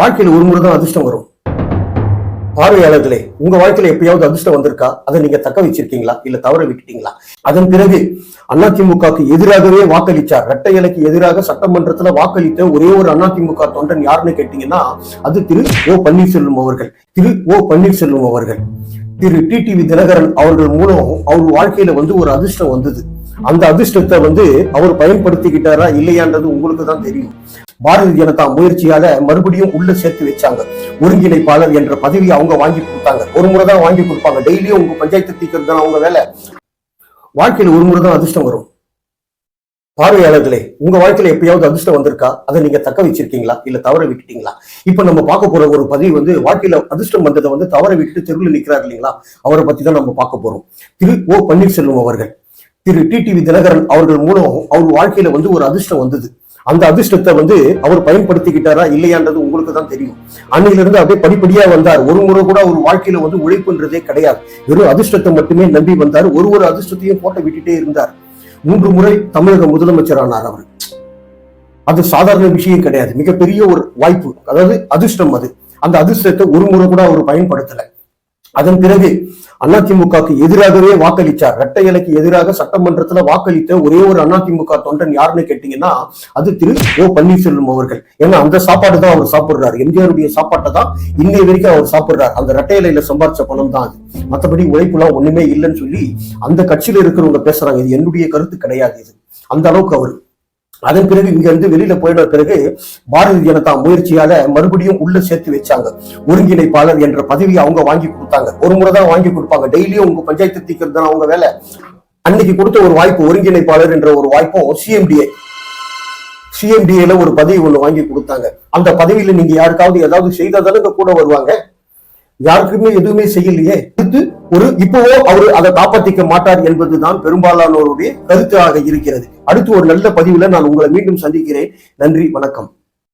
வாழ்க்கையில ஒரு முறை தான் அதிர்ஷ்டம் வரும். பார்வையாளர்களே உங்க வாழ்க்கையில எப்பயாவது அதிர்ஷ்டம் வந்திருக்கா? அதை நீங்க தக்க வச்சிருக்கீங்களா? இல்ல தவற விட்டுட்டீங்களா? அதன் பிறகு அதிமுகவுக்கு எதிராகவே வாக்களிச்சார். இரட்டை இலைக்கு எதிராக சட்டமன்றத்துல வாக்களித்த ஒரே ஒரு அதிமுக தொண்டன் யாருன்னு கேட்டீங்கன்னா அது திரு ஓ பன்னீர்செல்வம் அவர்கள். திரு ஓ பன்னீர்செல்வம் அவர்கள். திரு டி டிவி தினகரன் அவர்கள் மூலம் அவர் வாழ்க்கையில வந்து ஒரு அதிர்ஷ்டம் வந்தது. அந்த அதிர்ஷ்டத்தை வந்து அவர் பயன்படுத்திக்கிட்டாரா இல்லையான்றது உங்களுக்கு தான் தெரியும். பாரதிய ஜனதா முயற்சியால மறுபடியும் உள்ள சேர்த்து வச்சாங்க. ஒருங்கிணைப்பாளர் என்ற பதவியை அவங்க வாங்கி கொடுத்தாங்க. ஒரு முறை தான் வாங்கி கொடுப்பாங்க. டெய்லியும் உங்க பஞ்சாயத்து தீக்கிறது தான் அவங்க வேலை. வாழ்க்கையில ஒரு முறை தான் அதிர்ஷ்டம் வரும். பார்வையாளர்களே உங்க வாழ்க்கையில எப்பயாவது அதிர்ஷ்டம் வந்திருக்கா? அதை நீங்க தக்க வச்சிருக்கீங்களா? இல்ல தவற விட்டுட்டீங்களா? இப்ப நம்ம பார்க்க போற ஒரு பதவி வந்து வாழ்க்கையில அதிர்ஷ்டம் வந்ததை வந்து தவற விட்டுட்டு தெருவில் நிக்கிறார் இல்லைங்களா? அவரை பத்தி தான் நம்ம பார்க்க போறோம். திரு ஓ பன்னீர்செல்வம் அவர்கள். திரு டி டிவி தினகரன் அவர்கள் மூலம் அவர் வாழ்க்கையில வந்து ஒரு அதிர்ஷ்டம் வந்தது. அந்த அதிர்ஷ்டத்தை வந்து அவர் பயன்படுத்திக்கிட்டாரா இல்லையான்றது உங்களுக்கு தான் தெரியும். அன்னையிலிருந்து அப்படியே படிப்படியா வந்தார். ஒரு முறை கூட ஒரு வாழ்க்கையில வந்து உழைப்புன்றதே கிடையாது. வெறும் அதிர்ஷ்டத்தை மட்டுமே நம்பி வந்தார். ஒரு ஒரு அதிர்ஷ்டத்தையும் போட்ட விட்டுட்டே இருந்தார். மூன்று முறை தமிழக முதலமைச்சரானார் அவர். அது சாதாரண விஷயம் கிடையாது. மிகப்பெரிய ஒரு வாய்ப்பு. அதாவது அதிர்ஷ்டம் அது. அந்த அதிர்ஷ்டத்தை ஒரு முறை கூட அவர் பயன்படுத்தலை. அதன் பிறகு அதிமுகவுக்கு எதிராகவே வாக்களிச்சார். இரட்டை இலைக்கு எதிராக சட்டமன்றத்துல வாக்களித்த ஒரே ஒரு அதிமுக தொண்டன் யாருன்னு கேட்டீங்கன்னா அது திரு ஓ பன்னீர்செல்வம் அவர்கள். ஏன்னா அந்த சாப்பாடு தான் அவர் சாப்பிடுறாரு. எம்ஜிஆருடைய சாப்பாட்டை தான் இன்னை வரைக்கும் அவர் சாப்பிடுறாரு. அந்த இரட்டை இலையில சம்பாரிச்ச பணம் தான் அது. மற்றபடி உழைப்புலாம் ஒண்ணுமே இல்லைன்னு சொல்லி அந்த கட்சியில இருக்கிறவங்க பேசுறாங்க. இது என்னுடைய கருத்து கிடையாது இது. அந்த அளவுக்கு அவர். அதன் பிறகு இங்க இருந்து வெளியில போயிட பிறகு பாரதிய ஜனதா முயற்சியால மறுபடியும் உள்ள சேர்த்து வச்சாங்க. ஒருங்கிணைப்பாளர் என்ற பதவியை அவங்க வாங்கி கொடுத்தாங்க. ஒரு முறை தான் வாங்கி கொடுப்பாங்க. டெய்லியும் உங்க பஞ்சாயத்து தீக்கிறது தான் அவங்க வேலை. அன்னைக்கு கொடுத்த ஒரு வாய்ப்பு ஒருங்கிணைப்பாளர் என்ற ஒரு வாய்ப்பும் சிஎம்டிஏ. சிஎம்டிஏல ஒரு பதவி ஒண்ணு வாங்கி கொடுத்தாங்க. அந்த பதவியில நீங்க யாருக்காவது ஏதாவது செய்ததாலும் கூட வருவாங்க? யாருக்குமே எதுவுமே செய்யலையே. இது ஒரு இப்பவோ அவர் அதை காப்பாற்றிக்க மாட்டார் என்பதுதான் பெரும்பாலானோருடைய கருத்தாக இருக்கிறது. அடுத்து ஒரு நல்ல பதிவுல நான் உங்களை மீண்டும் சந்திக்கிறேன். நன்றி வணக்கம்.